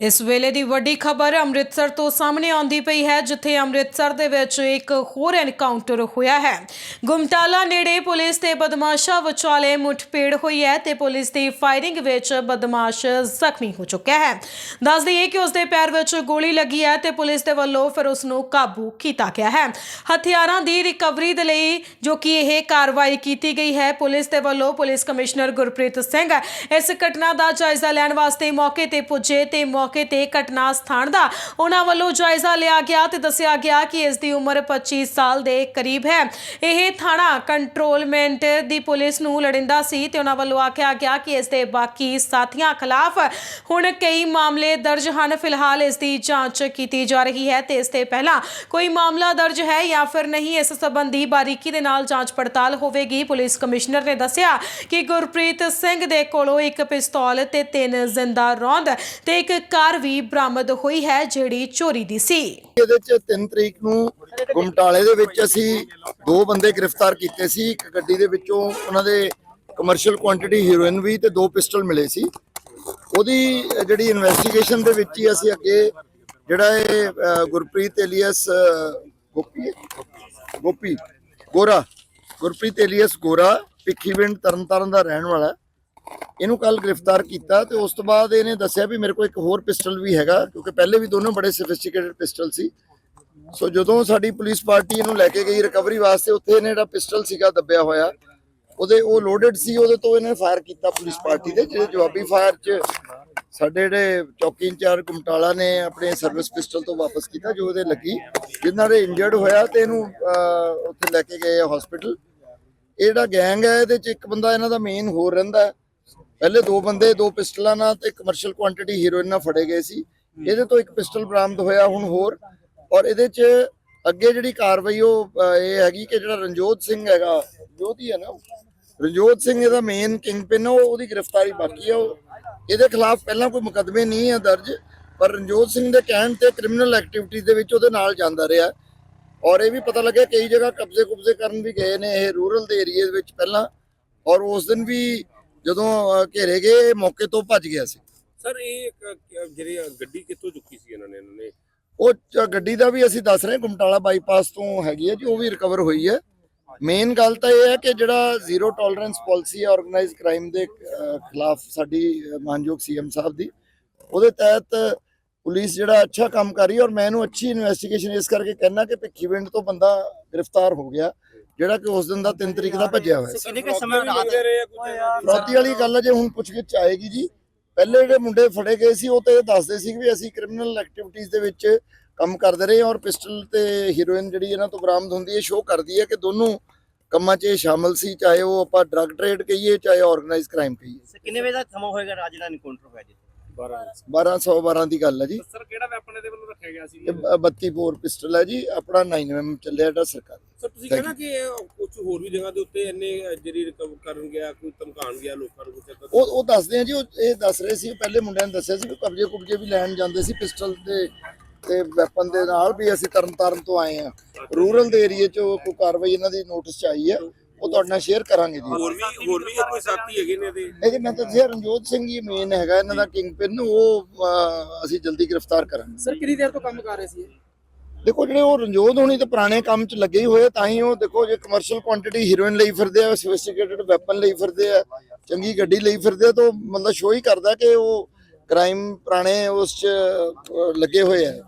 ਇਸ ਵੇਲੇ ਦੀ ਵੱਡੀ ਖਬਰ ਅੰਮ੍ਰਿਤਸਰ ਤੋਂ ਸਾਹਮਣੇ ਆਉਂਦੀ ਪਈ ਹੈ, ਜਿੱਥੇ ਅੰਮ੍ਰਿਤਸਰ ਦੇ ਵਿੱਚ ਇੱਕ ਹੋਰ ਐਨਕਾਊਂਟਰ ਹੋਇਆ ਹੈ। ਗੁਮਟਾਲਾ ਨੇੜੇ ਪੁਲਿਸ ਤੇ ਬਦਮਾਸ਼ਾਂ ਵਿਚਾਲੇ ਮੁੱਠਭੇੜ ਹੋਈ ਹੈ ਤੇ ਪੁਲਿਸ ਦੀ ਫਾਇਰਿੰਗ ਵਿੱਚ ਬਦਮਾਸ਼ ਜ਼ਖਮੀ ਹੋ ਚੁੱਕਿਆ ਹੈ। ਦੱਸ ਦਈਏ ਕਿ ਉਸ ਦੇ ਪੈਰ ਵਿੱਚ ਗੋਲੀ ਲੱਗੀ ਹੈ ਤੇ ਪੁਲਿਸ ਦੇ ਵੱਲੋਂ ਫਿਰ ਉਸ ਨੂੰ ਕਾਬੂ ਕੀਤਾ ਗਿਆ ਹੈ। ਹਥਿਆਰਾਂ ਦੀ ਰਿਕਵਰੀ ਦੇ ਲਈ ਜੋ ਕਿ ਇਹ ਕਾਰਵਾਈ ਕੀਤੀ ਗਈ ਹੈ, ਪੁਲਿਸ ਦੇ ਵੱਲੋਂ ਪੁਲਿਸ ਕਮਿਸ਼ਨਰ ਗੁਰਪ੍ਰੀਤ ਸਿੰਘ ਇਸ ਘਟਨਾ ਦਾ ਜਾਇਜ਼ਾ ਲੈਣ ਵਾਸਤੇ ਮੌਕੇ ਤੇ ਪੁੱਜੇ ਤੇ ਮੌਕੇ ਤੇ ਘਟਨਾ ਸਥਾਨ ਦਾ ਉਹਨਾਂ ਵੱਲੋਂ ਜਾਇਜ਼ਾ ਲਿਆ ਗਿਆ ਤੇ ਦੱਸਿਆ ਗਿਆ ਕਿ ਇਸ ਦੀ ਉਮਰ 25 ਸਾਲ ਦੇ ਕਰੀਬ ਹੈ। ਇਹ ਥਾਣਾ ਕੰਟਰੋਲਮੈਂਟ ਦੀ ਪੁਲਿਸ ਨੂੰ ਲੜਿੰਦਾ ਸੀ ਤੇ ਉਹਨਾਂ ਵੱਲੋਂ ਆਖਿਆ ਗਿਆ ਕਿ ਇਸ ਦੇ ਬਾਕੀ ਸਾਥੀਆਂ ਖਿਲਾਫ ਹੁਣ ਕਈ ਮਾਮਲੇ ਦਰਜ ਹਨ। ਫਿਲਹਾਲ ਇਸ ਦੀ ਜਾਂਚ ਕੀਤੀ ਜਾ ਰਹੀ ਹੈ ਤੇ ਇਸ ਤੇ ਪਹਿਲਾਂ ਕੋਈ ਮਾਮਲਾ ਦਰਜ ਹੈ ਜਾਂ ਫਿਰ ਨਹੀਂ, ਇਸ ਸੰਬੰਧੀ ਬਾਰੀਕੀ ਦੇ ਨਾਲ ਜਾਂਚ ਪੜਤਾਲ ਹੋਵੇਗੀ। ਪੁਲਿਸ ਕਮਿਸ਼ਨਰ ਨੇ ਦੱਸਿਆ ਕਿ ਗੁਰਪ੍ਰੀਤ ਸਿੰਘ ਦੇ ਕੋਲੋਂ ਇੱਕ ਪਿਸਤੌਲ ਤੇ ਤਿੰਨ ਜ਼ਿੰਦਾ ਰੌਂਦ ਤੇ ਇੱਕ ਕਾਰ ਵੀ ਬਰਾਮਦ ਹੋਈ ਹੈ, ਜਿਹੜੀ ਚੋਰੀ ਦੀ ਸੀ। ਇਹਦੇ ਚ 3 ਤਰੀਕ ਨੂੰ ਗੁਮਟਾਲੇ ਦੇ ਵਿੱਚ ਅਸੀਂ ਦੋ ਬੰਦੇ ਗ੍ਰਿਫਤਾਰ ਕੀਤੇ ਸੀ। ਇੱਕ ਗੱਡੀ ਦੇ ਵਿੱਚੋਂ ਉਹਨਾਂ ਦੇ ਕਮਰਸ਼ੀਅਲ ਕੁਆਂਟੀਟੀ ਹੀਰੋਇਨ ਵੀ ਤੇ ਦੋ ਪਿਸਟਲ ਮਿਲੇ ਸੀ। ਉਹਦੀ ਜਿਹੜੀ ਇਨਵੈਸਟੀਗੇਸ਼ਨ ਦੇ ਵਿੱਚ ਹੀ ਅਸੀਂ ਅੱਗੇ ਜਿਹੜਾ ਇਹ ਗੁਰਪ੍ਰੀਤ ਏਲੀਅਸ ਗੋਪੀ ਗੋਪੀ, ਗੋਰਾ। ਗੁਰਪ੍ਰੀਤ ਏਲੀਅਸ ਗੋਰਾ, ਭਿੱਖੀਵਿੰਡ ਤਰਨਤਾਰਨ ਦਾ ਰਹਿਣ ਵਾਲਾ ਇਹਨੂੰ ਕੱਲ ਗ੍ਰਿਫਤਾਰ ਕੀਤਾ ਤੇ ਉਸ ਤੋਂ ਬਾਅਦ ਇਹਨੇ ਦੱਸਿਆ ਵੀ ਮੇਰੇ ਕੋਲ ਇੱਕ ਹੋਰ ਪਿਸਟਲ ਵੀ ਹੈਗਾ, ਕਿਉਂਕਿ ਪਹਿਲੇ ਵੀ ਦੋਨੋਂ ਬੜੇ ਸੋਫਿਸਟੀਕੇਟਡ ਪਿਸਟਲ ਸੀ। ਸੋ ਜਦੋਂ ਸਾਡੀ ਪੁਲਿਸ ਪਾਰਟੀ ਇਹਨੂੰ ਲੈ ਕੇ ਗਈ ਰਿਕਵਰੀ ਵਾਸਤੇ, ਉੱਥੇ ਇਹਨੇ ਜਿਹੜਾ ਪਿਸਟਲ ਸੀਗਾ ਦੱਬਿਆ ਹੋਇਆ, ਉਹਦੇ ਉਹ ਲੋਡਡ ਸੀ, ਉਹਦੇ ਤੋਂ ਇਹਨੇ ਫਾਇਰ ਕੀਤਾ ਪੁਲਿਸ ਪਾਰਟੀ ਦੇ ਜਿਹੜੇ ਜਵਾਬੀ ਫਾਇਰ 'ਚ ਸਾਡੇ ਜਿਹੜੇ ਚੌਕੀ ਇੰਚਾਰਜ ਗੁਮਟਾਲਾ ਨੇ ਆਪਣੇ ਸਰਵਿਸ ਪਿਸਟਲ ਤੋਂ ਵਾਪਸ ਕੀਤਾ, ਜੋ ਉਹਦੇ ਲੱਗੀ, ਜਿਨ੍ਹਾਂ ਦੇ ਇੰਜਰਡ ਹੋਇਆ ਤੇ ਇਹਨੂੰ ਉੱਥੇ ਲੈ ਕੇ ਗਏ ਹਸਪੀਟਲ ਇਹ ਜਿਹੜਾ ਗੈਂਗ ਹੈ, ਇਹਦੇ 'ਚ ਇੱਕ ਬੰਦਾ ਇਹਨਾਂ ਦਾ ਮੇਨ ਹੋਰ ਰਹਿੰਦਾ ਪਹਿਲੇ ਦੋ ਬੰਦੇ, ਦੋ ਪਿਸਟਲਾਂ ਨਾਲ ਤੇ ਕਮਰਸ਼ੀਅਲ ਕੁਆਂਟੀਟੀ ਹੀਰੋਇਨ ਨਾਲ ਫੜੇ ਗਏ ਸੀ। ਇਹਦੇ ਤੋਂ ਇੱਕ ਪਿਸਟਲ ਬਰਾਮਦ ਹੋਇਆ ਹੁਣ ਹੋਰ। ਔਰ ਇਹਦੇ 'ਚ ਅੱਗੇ ਜਿਹੜੀ ਕਾਰਵਾਈ ਉਹ ਇਹ ਹੈਗੀ ਕਿ ਜਿਹੜਾ ਰਣਜੋਤ ਸਿੰਘ ਹੈਗਾ, ਰਣਜੋਤ ਹੈ ਨਾ ਰਣਜੋਤ ਸਿੰਘ ਇਹਦਾ ਮੇਨ ਕਿੰਗਪਿਨ ਉਹ ਉਹਦੀ ਗ੍ਰਿਫਤਾਰੀ ਬਾਕੀ ਹੈ ਉਹ। ਇਹਦੇ ਖਿਲਾਫ ਪਹਿਲਾਂ ਕੋਈ ਮੁਕੱਦਮੇ ਨਹੀਂ ਹੈ ਦਰਜ, ਪਰ ਰਣਜੋਤ ਸਿੰਘ ਦੇ ਕਹਿਣ ਤੇ ਕ੍ਰਿਮੀਨਲ ਐਕਟੀਵਿਟੀਜ਼ ਦੇ ਵਿੱਚ ਉਹਦੇ ਨਾਲ ਜਾਂਦਾ ਰਿਹਾ। ਔਰ ਇਹ ਵੀ ਪਤਾ ਲੱਗਿਆ ਕਈ ਜਗ੍ਹਾ ਕਬਜ਼ੇ ਕੁਬਜ਼ੇ ਕਰਨ ਵੀ ਗਏ ਨੇ, ਇਹ ਰੂਰਲ ਦੇ ਏਰੀਆ ਵਿੱਚ ਪਹਿਲਾਂ। ਔਰ ਉਸ ਦਿਨ ਵੀ ਜਦੋਂ ਘੇਰੇ ਗਏ ਇਹ ਮੌਕੇ ਤੋਂ ਭੱਜ ਗਿਆ ਸੀ। ਸਰ ਇਹ ਜਿਹੜੀ ਗੱਡੀ ਕਿੱਥੋਂ ਚੁੱਕੀ ਸੀ ਇਹਨਾਂ ਨੇ ਇਹਨਾਂ ਨੇ? ਉਹ ਗੱਡੀ ਦਾ ਵੀ ਅਸੀਂ ਦੱਸ ਰਹੇ ਗੁਮਟਾਲਾ ਬਾਈਪਾਸ ਤੋਂ ਹੈਗੀ ਹੈ ਜੀ ਉਹ ਵੀ ਰਿਕਵਰ ਹੋਈ ਹੈ। ਮੇਨ ਗੱਲ ਤਾਂ ਇਹ ਹੈ ਕਿ ਜਿਹੜਾ ਜ਼ੀਰੋ ਟੋਲਰੈਂਸ ਪਾਲਿਸੀ ਹੈ ਆਰਗੇਨਾਈਜ਼ ਕ੍ਰਾਈਮ ਦੇ ਖਿਲਾਫ ਸਾਡੀ ਮਾਨਯੋਗ ਸੀਐਮ ਸਾਹਿਬ ਦੀ ਉਹਦੇ ਤਹਿਤ ਪੁਲਿਸ ਜਿਹੜਾ ਅੱਛਾ ਕੰਮ ਕਰ ਰਹੀ ਹੈ ਔਰ ਮੈਂ ਇਹਨੂੰ ਅੱਛੀ ਇਨਵੈਸਟੀਗੇਸ਼ਨ ਇਸ ਕਰਕੇ ਕਹਿਣਾ ਕਿ ਭਿੱਖੀਵਿੰਡ ਤੋਂ ਬੰਦਾ ਗ੍ਰਿਫਤਾਰ ਹੋ ਗਿਆ। ਜਿਹੜਾ ਕਿ ਉਸ ਦਿਨ ਦਾ 3 ਤਰੀਕ ਦਾ ਭੱਜਿਆ ਹੋਇਆ ਸੀ। ਕਿੰਨੇ ਕੁ ਸਮੇਂ ਰਾਤ ਮੰਗਦੇ ਰਹੇ ਆ ਕੁਝ ਫਰੋਤੀ ਵਾਲੀ ਗੱਲ ਹੈ ਜੇ ਹੁਣ ਪੁੱਛਗਿੱਛ ਆਏਗੀ ਜੀ ਪਹਿਲੇ ਜਿਹੜੇ ਮੁੰਡੇ ਫੜੇ ਗਏ ਸੀ ਉਹ ਤੇ ਇਹ ਦੱਸਦੇ ਸੀ ਵੀ ਅਸੀਂ ਕ੍ਰਿਮੀਨਲ ਐਕਟੀਵਿਟੀਜ਼ ਦੇ ਵਿੱਚ ਕੰਮ ਕਰਦੇ ਰਹੇ ਹਾਂ ਔਰ ਪਿਸਟਲ ਤੇ ਹੀਰੋਇਨ ਜਿਹੜੀ ਇਹਨਾਂ ਤੋਂ ਬਰਾਮਦ ਹੁੰਦੀ ਹੈ ਸ਼ੋਅ ਕਰਦੀ ਹੈ ਕਿ ਦੋਨੋਂ ਕੰਮਾਂ 'ਚ ਇਹ ਸ਼ਾਮਲ ਸੀ ਚਾਹੇ ਉਹ ਆਪਾਂ ਡਰੱਗ ਟ੍ਰੇਡ ਕਹੀਏ ਚਾਹੇ ਆਰਗੇਨਾਈਜ਼ ਕ੍ਰਾਈਮ ਕਹੀਏ। ਕਿੰਨੇ ਵਜੇ ਦਾ ਸਮਾਂ ਹੋਏਗਾ ਰਾਜ ਦਾ ਐਨਕਾਊਂਟਰ ਹੋਇਆ ਜੀ? 1212 ਦੀ ਗੱਲ ਹੈ ਜੀ। ਸਰ ਕਿਹੜਾ ਵੈਪਨ ਇਹਦੇ ਵੱਲੋਂ ਰੱਖਿਆ ਗਿਆ ਸੀ? ਇਹ ਬ- 32 ਬੋਰ ਪਿਸਟਲ ਹੈ ਜੀ ਆਪਣਾ 9mm ਚੱਲਿਆ ਜਿਹੜਾ ਸਰਕਾਰ। ਸਰ ਤੁਸੀਂ Thank ਕਹਿਣਾ ਕਿ ਕੁਝ ਹੋਰ ਵੀ ਜਗ੍ਹਾ ਦੇ ਉੱਤੇ ਇੰਨੇ ਜਿਹੜੀ ਰਿਕਵਰ ਕਰਨ ਗਿਆ ਕੋਈ ਧਮਕਾਣ ਗਿਆ ਲੋਕਾਂ ਨੂੰ ਕੁਝ ਏਦਾਂ ਦਾ? ਉਹ ਉਹ ਦੱਸਦੇ ਆ ਜੀ ਉਹ ਇਹ ਦੱਸ ਰਹੇ ਸੀ ਪਹਿਲੇ ਮੁੰਡਿਆਂ ਨੇ ਦੱਸਿਆ ਸੀ ਵੀ ਕਬਜ਼ੇ ਕੁਬਜ਼ੇ ਵੀ ਲੈਣ ਜਾਂਦੇ ਸੀ ਪਿਸਟਲ ਤੇ ਤੇ ਵੈਪਨ ਦੇ ਨਾਲ ਵੀ ਅਸੀਂ ਤਰਨਤਾਰਨ ਤੋਂ ਆਏ ਆ ਰੂਰਲ ਦੇ ਏਰੀਆ 'ਚ ਕੋਈ ਕਾਰਵਾਈ ਇਹਨਾਂ ਦੀ ਨੋਟਿਸ 'ਚ ਆਈ ਹੈ ਉਹ ਤੁਹਾਡੇ ਨਾਲ ਸ਼ੇਅਰ ਕਰਾਂਗੇ ਜੀ। ਹੋਰ ਵੀ ਹੋਰ ਵੀ ਕੋਈ ਸਾਥੀ ਹੈਗੇ ਨੇ ਇਹਦੇ? ਇਹ ਜੀ ਮੈਂ ਤਾਂ ਦੱਸਿਆ ਰਣਜੋਤ ਸਿੰਘ ਹੀ ਮੇਨ ਹੈਗਾ ਇਹਨਾਂ ਦਾ ਕਿੰਗ ਪਿਨ ਉਹ ਅਹ, ਅਸੀਂ ਜਲਦੀ ਗ੍ਰਿਫਤਾਰ ਕਰਾਂਗੇ। ਸਰ ਕਿੰਨੀ ਦੇਰ ਤੋਂ ਕੰਮ ਕਰ ਰਹੇ ਸੀ ਇਹ? ਦੇਖੋ ਜਿਹੜੇ ਉਹ ਰਣਜੋਤ ਹੋਣੀ ਤੇ ਪੁਰਾਣੇ ਕੰਮ 'ਚ ਲੱਗੇ ਹੀ ਹੋਏ ਤਾਂ ਹੀ ਉਹ ਦੇਖੋ ਜੇ ਕਮਰਸ਼ੀਅਲ ਕੁਆਂਟੀਟੀ ਹੀਰੋਇਨ ਲਈ ਫਿਰਦੇ ਆ ਸੋਫਿਸਟੀਕੇਟਡ ਵੈਪਨ ਲਈ ਫਿਰਦੇ ਆ, ਚੰਗੀ ਗੱਡੀ ਲਈ ਫਿਰਦੇ ਆ, ਤਾਂ ਮਤਲਬ ਸ਼ੋਅ ਹੀ ਕਰਦਾ ਕਿ ਉਹ ਕ੍ਰਾਈਮ ਪੁਰਾਣੇ ਉਸ 'ਚ ਲੱਗੇ ਹੋਏ ਆ।